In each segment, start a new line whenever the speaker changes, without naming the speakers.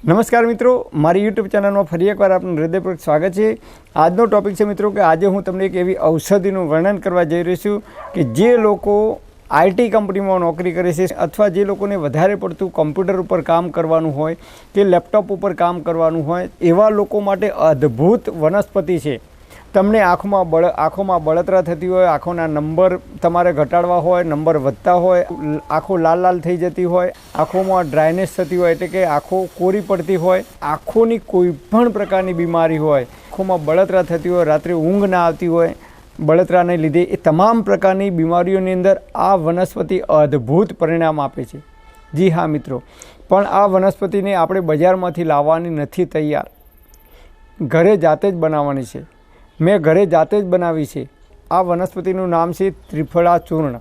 નમસ્કાર મિત્રો, મારી યુટ્યુબ ચેનલમાં ફરી એકવાર આપનું હૃદયપૂર્વક સ્વાગત છે. આજનો ટોપિક છે મિત્રો કે આજે હું તમને એક એવી ઔષધિનું વર્ણન કરવા જઈ રહ્યો છું કે જે લોકો આઈટી કંપનીમાં નોકરી કરે છે અથવા જે લોકોને વધારે પડતું કમ્પ્યુટર ઉપર કામ કરવાનું હોય કે લેપટોપ ઉપર કામ કરવાનું હોય એવા લોકો માટે અદ્ભુત વનસ્પતિ છે. તમને આંખમાં બળ આંખોમાં બળતરા થતી હોય, આંખોના નંબર તમારે ઘટાડવા હોય, નંબર વધતા હોય, આંખો લાલ લાલ થઈ જતી હોય, આંખોમાં ડ્રાયનેસ થતી હોય એટલે કે આંખો કોરી પડતી હોય, આંખોની કોઈ પણ પ્રકારની બીમારી હોય, આંખોમાં બળતરા થતી હોય, રાત્રે ઊંઘ ના આવતી હોય, બળતરાને લીધે એ તમામ પ્રકારની બીમારીઓની અંદર આ વનસ્પતિ અદ્ભુત પરિણામ આપે છે. જી હા, મિત્રો. પણ આ વનસ્પતિને આપણે બજારમાંથી લાવવાની નથી તૈયાર. ઘરે જાતે જ બનાવવાની છે. મેં ઘરે જાતે જ બનાવી છે. આ વનસ્પતિનું નામ છે ત્રિફળા ચૂર્ણ.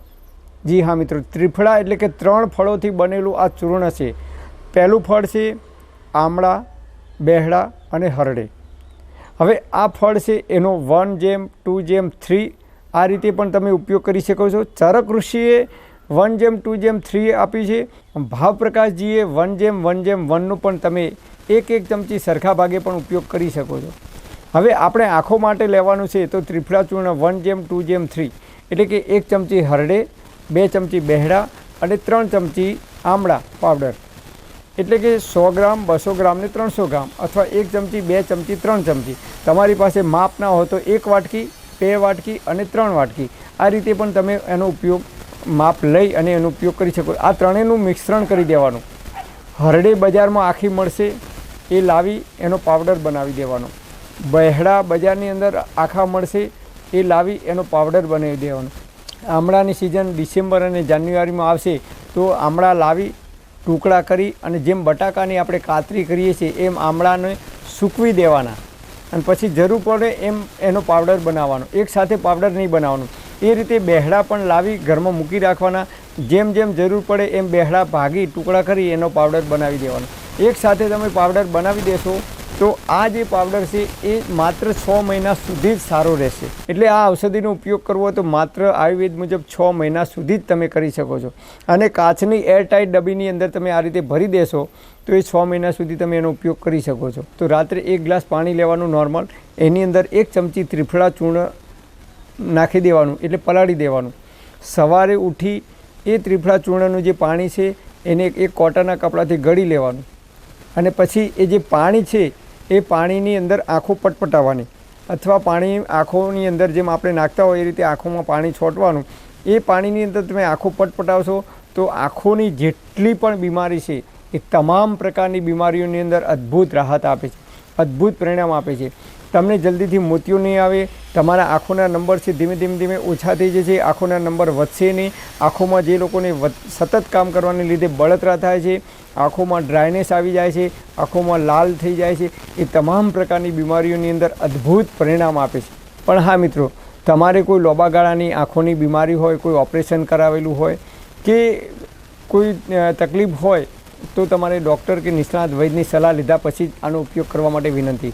જી હા મિત્રો, ત્રિફળા એટલે કે ત્રણ ફળોથી બનેલું આ ચૂર્ણ છે. પહેલું ફળ છે આમળા બેહડા અને હરડે. હવે આ ફળ છે એનો વન જેમ, ટુ જેમ, થ્રી આ રીતે પણ તમે ઉપયોગ કરી શકો છો. ચરક ઋષિએ વન જેમ, ટુ જેમ થ્રી આપી છે. ભાવપ્રકાશજીએ વન જેમ વન જેમ, વનનું પણ તમે એક એક ચમચી સરખા ભાગે પણ ઉપયોગ કરી શકો છો. હવે આપણે આંખો માટે લેવાનું છે તો ત્રિફળા ચૂર્ણ વન જેમ, ટુ જેમ, થ્રી. એટલે કે એક ચમચી હરડે, બે ચમચી બહેડા અને ત્રણ ચમચી આમળા પાવડર. એટલે કે સો ગ્રામ, બસો ગ્રામ ને ત્રણસો ગ્રામ અથવા એક ચમચી, બે ચમચી, ત્રણ ચમચી. તમારી પાસે માપ ના હોય તો એક વાટકી, બે વાટકી અને ત્રણ વાટકી. આ રીતે પણ તમે એનો ઉપયોગ માપ લઈ અને એનો ઉપયોગ કરી શકો. આ ત્રણેયનું મિશ્રણ કરી દેવાનું. હરડે બજારમાં આખી મળશે. એ લાવી, એનો પાવડર બનાવી દેવાનો. બહેડા બજારની અંદર આખા મળશે એ લાવી એનો પાવડર બનાવી દેવાનો. આમળાની સિઝન ડિસેમ્બર અને જાન્યુઆરીમાં આવશે તો આમળા લાવી, ટુકડા કરી અને જેમ બટાકાની આપણે કાતરી કરીએ છીએ એમ આમળાને સૂકવી દેવાના. અને પછી જરૂર પડે એમ એનો પાવડર બનાવવાનો. એક સાથે પાવડર નહીં બનાવવાનું. એ રીતે બેહડા પણ લાવી ઘરમાં મૂકી રાખવાના. જેમ જેમ જરૂર પડે એમ બેહડા ભાગી ટુકડા કરી એનો પાવડર બનાવી દેવાનો. એક સાથે તમે પાવડર બનાવી દેશો તો આ જે પાવડર છે, એ માત્ર છ મહિના સુધી જ સારો રહેશે. એટલે આ ઔષધિનો ઉપયોગ કરવો તો માત્ર આયુર્વેદ મુજબ છ મહિના સુધી જ તમે કરી શકો છો. અને કાચની એરટાઇટ ડબ્બીની અંદર તમે આ રીતે ભરી દેશો, તો એ છ મહિના સુધી તમે એનો ઉપયોગ કરી શકો છો. તો રાત્રે એક ગ્લાસ પાણી લેવાનું નોર્મલ એની અંદર એક ચમચી ત્રિફળા ચૂર્ણ નાખી દેવાનું, એટલે પલાળી દેવાનું. સવારે ઉઠી એ ત્રિફળા ચૂર્ણનું જે પાણી છે, એને એક કોટનના કપડાથી ગળી લેવાનું. અને પછી એ જે પાણી છે એ પાણીની અંદર આંખો પટપટાવવાની. અથવા પાણી આંખોની અંદર જેમ આપણે નાખતા હોય એ રીતે આંખોમાં પાણી છોટવાનું. એ પાણીની અંદર તમે આંખો પટપટાવશો તો આંખોની જેટલી પણ બીમારી છે એ તમામ પ્રકારની બીમારીઓની અંદર અદ્ભુત રાહત આપે છે. અદ્ભુત પરિણામ આપે છે. તમને જલ્દીથી મોતિયો નહીં આવે, તમારા આંખોના નંબર છે ધીમે ધીમે ધીમે ઓછા થઈ જશે, આંખોના નંબર વધશે નહીં. આંખોમાં જે લોકોને સતત કામ કરવાને લીધે બળતરા થાય છે, આંખોમાં ડ્રાયનેસ આવી જાય છે, આંખોમાં લાલ થઈ જાય છે, એ તમામ પ્રકારની બીમારીઓની અંદર અદ્ભુત પરિણામ આપે છે. પણ હા મિત્રો, તમારે કોઈ લોબાગાળાની આંખોની બીમારી હોય, કોઈ ઓપરેશન કરાવેલું હોય કે કોઈ તકલીફ હોય, તો તમારે ડૉક્ટર કે નિષ્ણાત વૈદ્યની સલાહ લીધા પછી જ આનો ઉપયોગ કરવા માટે વિનંતી.